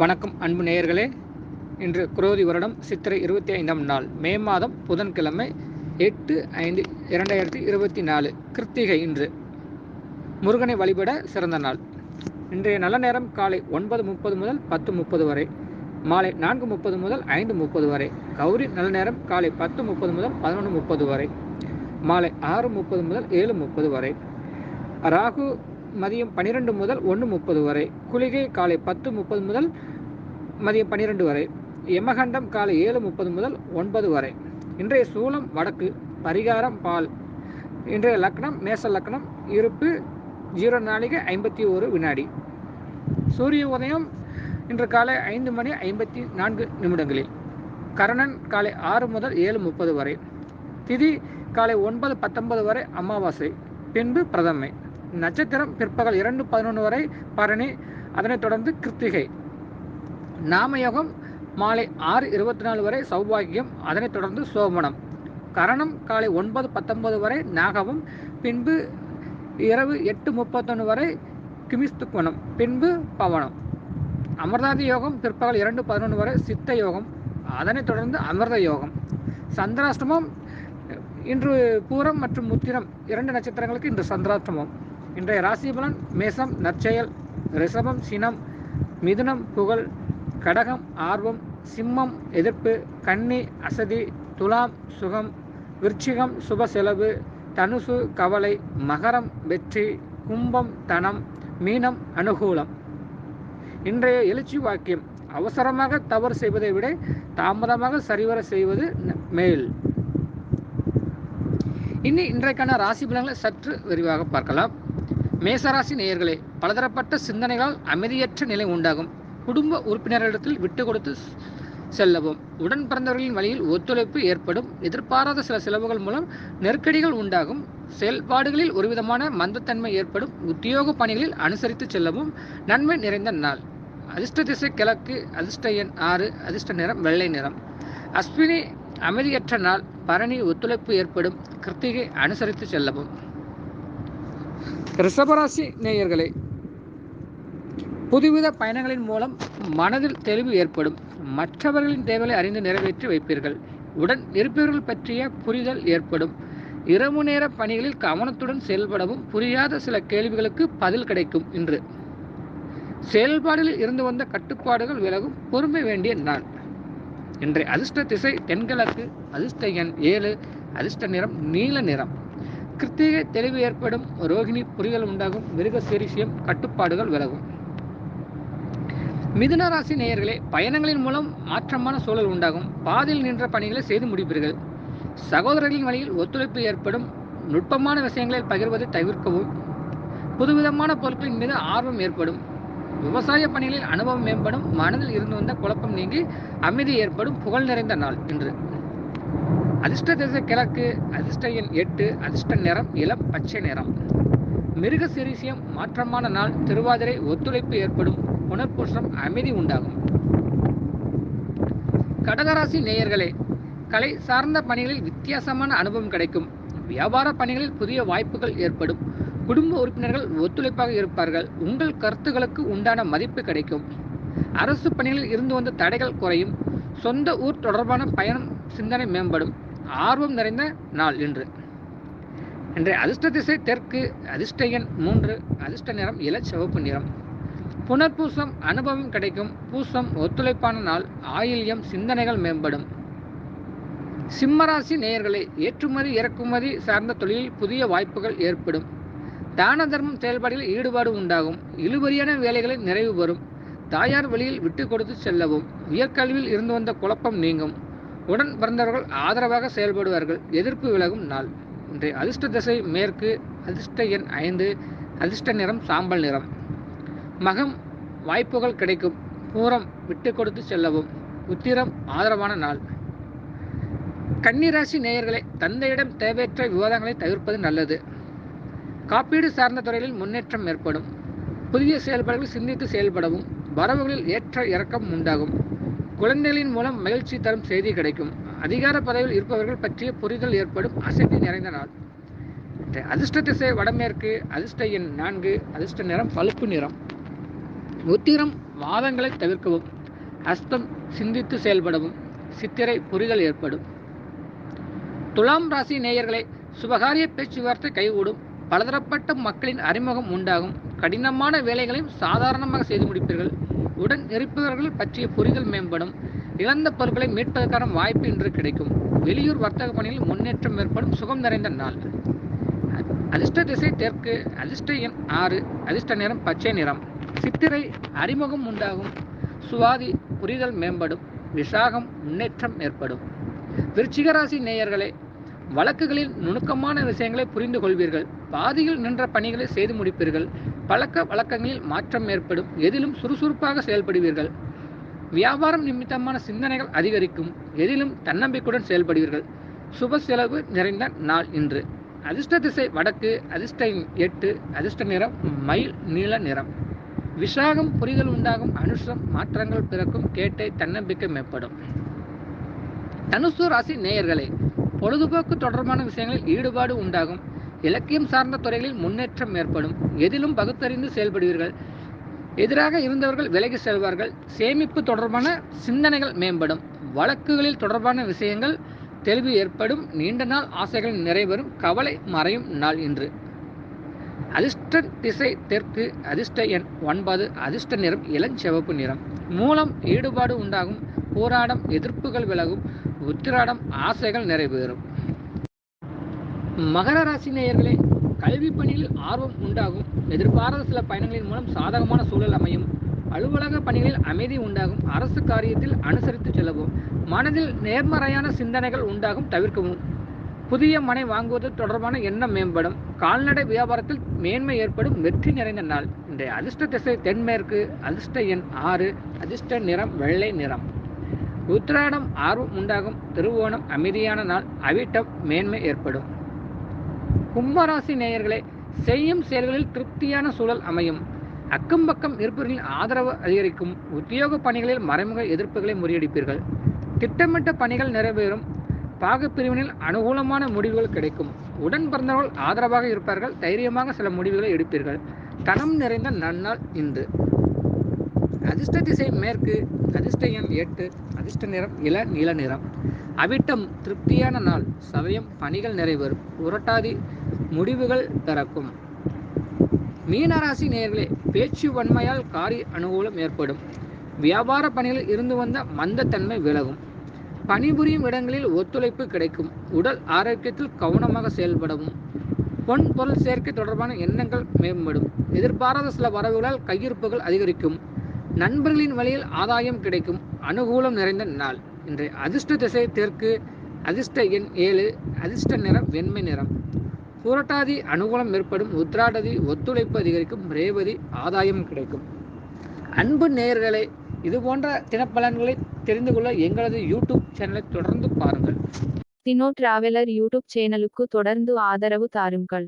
வணக்கம் அன்பு நேயர்களே. இன்று குரோதி வருடம் சித்திரை இருபத்தி ஐந்தாம் நாள் மே மாதம் புதன்கிழமை எட்டு ஐந்து இரண்டாயிரத்தி இருபத்தி நாலு கிருத்திகை இன்று. முருகனை வழிபட சிறந்த நாள். இன்றைய நல்ல நேரம் காலை ஒன்பது முப்பது முதல் பத்து முப்பது வரை மாலை நான்கு முப்பது முதல் ஐந்து முப்பது வரை கௌரி நல்ல நேரம் காலை பத்து முப்பது முதல் பதினொன்று முப்பது வரை மாலை ஆறு முப்பது முதல் ஏழு முப்பது வரை ராகு மதியம் பன்னிரெண்டு முதல் ஒன்று முப்பது வரை. குளிகை காலை பத்து முப்பது முதல் மதியம் பன்னிரெண்டு வரை. யமகண்டம் காலை ஏழு முப்பது முதல் ஒன்பது வரை. இன்றைய சூலம் வடக்கு. பரிகாரம் பால். இன்றைய லக்னம் மேச லக்னம் இருப்பு ஜீரோ நாளிகை ஐம்பத்தி ஒரு வினாடி. சூரிய உதயம் இன்று காலை ஐந்து மணி ஐம்பத்தி நான்கு நிமிடங்களில். கரணன் காலை ஆறு முதல் ஏழு முப்பது வரை. திதி காலை ஒன்பது பத்தொன்பது வரை அமாவாசை. பின்பு பிரதமை. நட்சத்திரம் பிற்பகல் இரண்டு பதினொன்று வரை பரணி. அதனைத் தொடர்ந்து கிருத்திகை. நாமயோகம் மாலை ஆறு இருபத்தி நாலு வரை சௌபாகியம். அதனைத் தொடர்ந்து சோமனம். கரணம் காலை ஒன்பது பத்தொன்பது வரை நாகவம் பின்பு இரவு எட்டு முப்பத்தொன்று வரை கிமிஸ்துக்குணம் பின்பு பவனம். அமிர்தாதி யோகம் பிற்பகல் இரண்டு பதினொன்று வரை சித்த யோகம். அதனைத் தொடர்ந்து அமிர்த யோகம். சந்திராஷ்டமம் இன்று பூரம் மற்றும் முத்திரம் இரண்டு நட்சத்திரங்களுக்கு இன்று சந்திராஷ்டமம். இன்றைய ராசி பலன் மேசம் நற்செயல் ரிஷபம் சினம் மிதுனம் புகழ் கடகம் ஆர்வம் சிம்மம் எதிர்ப்பு கன்னி அசதி துலாம் சுகம் விருச்சிகம் சுப செலவு தனுசு கவலை மகரம் வெற்றி கும்பம் தனம் மீனம் அனுகூலம். இன்றைய எழுச்சி வாக்கியம் அவசரமாக தவறு செய்வதை விட தாமதமாக சரிவர செய்வது மேல். இனி இன்றைக்கான ராசி பலன்களை சற்று விரிவாக பார்க்கலாம். மேசராசி நேயர்களே பலதரப்பட்ட சிந்தனைகளால் அமைதியற்ற நிலை உண்டாகும். குடும்ப உறுப்பினர்களிடத்தில் விட்டு கொடுத்து செல்லவும். உடன் பிறந்தவர்களின் வழியில் ஒத்துழைப்பு ஏற்படும். எதிர்பாராத சில செலவுகள் மூலம் நெருக்கடிகள் உண்டாகும். செயல்பாடுகளில் ஒருவிதமான மந்தத்தன்மை ஏற்படும். உத்தியோக பணிகளில் அனுசரித்து செல்லவும். நன்மை நிறைந்த நாள். அதிர்ஷ்ட திசை கிழக்கு அதிர்ஷ்ட எண் ஆறு அதிர்ஷ்ட நிறம் வெள்ளை நிறம். அஸ்வினி அமைதியற்ற நாள். பரணி ஒத்துழைப்பு ஏற்படும். கிருத்திகை அனுசரித்து செல்லவும். ரிஷபராசி நேயர்களே புதுவித பயணங்களின் மூலம் மனதில் தெளிவு ஏற்படும். மற்றவர்களின் தேவைகளை அறிந்து நிறைவேற்றி வைப்பீர்கள். உடன் இருப்பவர்கள் பற்றிய புரிதல் ஏற்படும். இரவு நேர பணிகளில் கவனத்துடன் செயல்படவும் புரியாத சில கேள்விகளுக்கு பதில் கிடைக்கும் இன்று. செயல்பாடுகளில் இருந்து வந்த கட்டுப்பாடுகள் விலகும். பொறுமை வேண்டிய நாள். இன்றைய அதிர்ஷ்ட திசை தென்கிழக்கு. அதிர்ஷ்ட எண் ஏழு. அதிர்ஷ்ட நிறம் நீல நிறம். கிருத்திகை தெளிவு ஏற்படும் ரோகிணி புரிதல் உண்டாகும். மிருக சிரிசியம் கட்டுப்பாடுகள் விலகும். மிதுன ராசி நேயர்களே பயணங்களின் மூலம் மாற்றமான சூழல் உண்டாகும். பாதியில் நின்ற பணிகளை செய்து முடிப்பீர்கள். சகோதரர்களின் வழியில் ஒத்துழைப்பு ஏற்படும். நுட்பமான விஷயங்களை பகிர்வதை தவிர்க்கவும். புதுவிதமான பொருட்களின் மீது ஆர்வம் ஏற்படும். விவசாய பணிகளில் அனுபவம் மேம்படும். மனதில் இருந்து வந்த குழப்பம் நீங்கி அமைதி ஏற்படும். புகழ் நிறைந்த நாள் இன்று. அதிர்ஷ்ட திசை கிழக்கு அதிர்ஷ்ட எண் எட்டு அதிர்ஷ்ட நிறம் இளம் பச்சை நிறம். மிருக சிரிசியம் மாற்றமான நாள் திருவாதிரை ஒத்துழைப்பு ஏற்படும் புனர்பூஷம் அமைதி உண்டாகும். கடகராசி நேயர்களே கலை சார்ந்த பணிகளில் வித்தியாசமான அனுபவம் கிடைக்கும். வியாபார பணிகளில் புதிய வாய்ப்புகள் ஏற்படும். குடும்ப உறுப்பினர்கள் ஒத்துழைப்பாக இருப்பார்கள். உங்கள் கருத்துகளுக்கு உண்டான மதிப்பு கிடைக்கும். அரசு பணிகளில் இருந்து வந்த தடைகள் குறையும். சொந்த ஊர் தொடர்பான பயணம் சிந்தனை மேம்படும். ஆர்வம் நிறைந்த நாள் இன்று. இன்றைய அதிர்ஷ்ட திசை தெற்கு அதிர்ஷ்ட எண் மூன்று அதிர்ஷ்ட நிறம் இள சிவப்பு நிறம். புனர்பூசம் அனுபவம் கிடைக்கும். பூசம் ஒத்துழைப்பான நாள். ஆயில்யம் சிந்தனைகள் மேம்படும். சிம்மராசி நேயர்களை ஏற்றுமதி இறக்குமதி சார்ந்த தொழிலில் புதிய வாய்ப்புகள் ஏற்படும். தான தர்மம் செயல்பாடுகளில் ஈடுபாடு உண்டாகும். இழுபறியான வேலைகளை நிறைவு வரும் தாயார் வழியில் விட்டு கொடுத்து செல்லவும். உயர்கல்வியில் இருந்து வந்த குழப்பம் நீங்கும். உடன் பிறந்தவர்கள் ஆதரவாக செயல்படுவார்கள். எதிர்ப்பு விலகும் நாள். இன்றைய அதிர்ஷ்ட திசை மேற்கு அதிர்ஷ்ட எண் ஐந்து அதிர்ஷ்ட நிறம் சாம்பல் நிறம். மகம் வாய்ப்புகள் கிடைக்கும். பூரம் விட்டு கொடுத்து செல்லவும். உத்திரம் ஆதரவான நாள். கன்னிராசி நேயர்களை தந்தையிடம் தேவையற்ற விவாதங்களை தவிர்ப்பது நல்லது. காப்பீடு சார்ந்த துறைகளில் முன்னேற்றம் ஏற்படும். புதிய செயல்பாடுகள் சிந்தித்து செயல்படவும். வரவுகளில் ஏற்ற இறக்கம் உண்டாகும். குழந்தைகளின் மூலம் மகிழ்ச்சி தரும் செய்தி கிடைக்கும். அதிகார பதவியில் இருப்பவர்கள் பற்றிய புரிதல் ஏற்படும் அசதி நிறைந்த நாள். அதிர்ஷ்ட திசை வடமேற்கு அதிர்ஷ்ட எண் நான்கு அதிர்ஷ்ட நிறம் பழுப்பு நிறம். உத்திரம் வாதங்களை தவிர்க்கவும் அஸ்தம் சிந்தித்து செயல்படவும் சித்திரை புரிதல் ஏற்படும். துலாம் ராசி நேயர்களை சுபகாரிய பேச்சுவார்த்தை கைகூடும். பலதரப்பட்ட மக்களின் அறிமுகம் உண்டாகும். கடினமான வேலைகளையும் சாதாரணமாக செய்து முடிப்பீர்கள். உடன் இருப்பவர்கள் பற்றிய புரிதல் மேம்படும். இழந்த பொருட்களை மீட்பதற்கான வாய்ப்பு இன்று கிடைக்கும். வெளியூர் வர்த்தக பணியில் முன்னேற்றம் ஏற்படும் சுகம் நிறைந்த நாள். அதிர்ஷ்ட திசை தெற்கு அதிர்ஷ்ட எண் ஆறு அதிர்ஷ்ட நிறம் பச்சை நிறம். சித்திரை அறிமுகம் உண்டாகும். சுவாதி புரிதல் மேம்படும். விசாகம் முன்னேற்றம் ஏற்படும். விருச்சிகராசி நேயர்களை நேயர்களே வழக்குகளில் நுணுக்கமான விஷயங்களை புரிந்து கொள்வீர்கள். பாதியில் நின்ற பணிகளை செய்து முடிப்பீர்கள். பழக்க வழக்கங்களில் மாற்றம் ஏற்படும். எதிலும் சுறுசுறுப்பாக செயல்படுவீர்கள். வியாபாரம் நிமித்தமான சிந்தனைகள் அதிகரிக்கும். எதிலும் தன்னம்பிக்கையுடன் செயல்படுவீர்கள். சுப செலவு நிறைந்த நாள் இன்று. அதிர்ஷ்ட திசை வடக்கு அதிர்ஷ்ட எட்டு அதிர்ஷ்ட நிறம் மயில் நீல நிறம். விசாகம் புரிதல் உண்டாகும். அனுஷம் மாற்றங்கள் பிறக்கும். கேட்டை தன்னம்பிக்கை மேம்படும். தனுசு ராசி நேயர்களே பொழுதுபோக்கு தொடர்பான விஷயங்களில் ஈடுபாடு உண்டாகும். இலக்கியம் சார்ந்த துறைகளில் முன்னேற்றம் ஏற்படும். எதிலும் பகுத்தறிந்து செயல்படுவீர்கள். எதிராக இருந்தவர்கள் விலகி செல்வார்கள். சேமிப்பு தொடர்பான சிந்தனைகள் மேம்படும். வழக்குகளில் தொடர்பான விஷயங்கள் தெளிவு ஏற்படும். நீண்ட நாள் ஆசைகள் நிறைவரும் கவலை மறையும் நாள் இன்று. அதிர்ஷ்ட திசை தெற்கு அதிர்ஷ்ட எண் ஒன்பது அதிர்ஷ்ட நிறம் இளஞ்சிவப்பு நிறம். மூலம் ஈடுபாடு உண்டாகும். போராடம் எதிர்ப்புகள் விலகும் உத்திராடம் ஆசைகள் நிறைவேறும். மகர ராசி நேயர்களே கல்வி பணியில் ஆர்வம் உண்டாகும். எதிர்பாராத சில பயணங்களின் மூலம் சாதகமான சூழல் அமையும். அலுவலக பணிகளில் அமைதி உண்டாகும். அரசு காரியத்தில் அனுசரித்து செல்லவும். மனதில் நேர்மறையான சிந்தனைகள் உண்டாகும் தவிர்க்கவும். புதிய மனை வாங்குவது தொடர்பான எண்ணம் மேம்படும். கால்நடை வியாபாரத்தில் மேன்மை ஏற்படும். வெற்றி நிறைந்த நாள். இன்றைய அதிர்ஷ்ட திசை தென்மேற்கு. அதிர்ஷ்ட எண் ஆறு. அதிர்ஷ்ட நிறம் வெள்ளை நிறம். உத்திராடம் ஆர்வம் உண்டாகும் திருவோணம் அமைதியான நாள் அவிட்டம் மேன்மை ஏற்படும். கும்பராசி நேயர்களே செய்யும் செயல்களில் திருப்தியான சூழல் அமையும். அக்கம் பக்கம் இருப்பவர்களின் ஆதரவு அதிகரிக்கும். உத்தியோக பணிகளில் மறைமுக எதிர்ப்புகளை முறியடிப்பீர்கள். திட்டமிட்ட பணிகள் நிறைவேறும். பாகப்பிரிவினில் அனுகூலமான முடிவுகள் கிடைக்கும். உடன் பிறந்தவர்கள் ஆதரவாக இருப்பார்கள். தைரியமாக சில முடிவுகளை எடுப்பீர்கள். தனம் நிறைந்த நன்னாள் இன்று. அதிர்ஷ்ட திசை மேற்கு அதிர்ஷ்ட எண் எட்டு அதிர்ஷ்ட நிறம் இள நீல நிறம் அவிட்டம் திருப்தியான நாள் சமயம் பணிகள் நிறைவேறும் உரட்டாதி முடிவுகள் பிறக்கும். மீனராசி நேர்களே பேச்சு வன்மையால் காரிய அனுகூலம் ஏற்படும். வியாபார பணிகளில் இருந்து வந்த மந்தத்தன்மை விலகும். பணிபுரியும் இடங்களில் ஒத்துழைப்பு கிடைக்கும். உடல் ஆரோக்கியத்தில் கவனமாக செயல்படவும். பொன் பொருள் சேர்க்கை தொடர்பான எண்ணங்கள் மேம்படும். எதிர்பாராத சில வரவுகளால் கையிருப்புகள் அதிகரிக்கும். நண்பர்களின் வழியில் ஆதாயம் கிடைக்கும் அனுகூலம் நிறைந்த நாள். இன்றைய அதிர்ஷ்ட திசை தெற்கு அதிர்ஷ்ட எண் ஏழு அதிர்ஷ்ட நிறம் வெண்மை நிறம். புரட்டாதி அனுகூலம் ஏற்படும் உத்ராடதி ஒத்துழைப்பு அதிகரிக்கும் ரேவதி ஆதாயம் கிடைக்கும். அன்பு நேயர்களை இது போன்ற தினப்பலன்களை தெரிந்து கொள்ள எங்களது யூடியூப் சேனலை தொடர்ந்து பாருங்கள். தினோ டிராவலர் யூடியூப் சேனலுக்கு தொடர்ந்து ஆதரவு தாருங்கள்.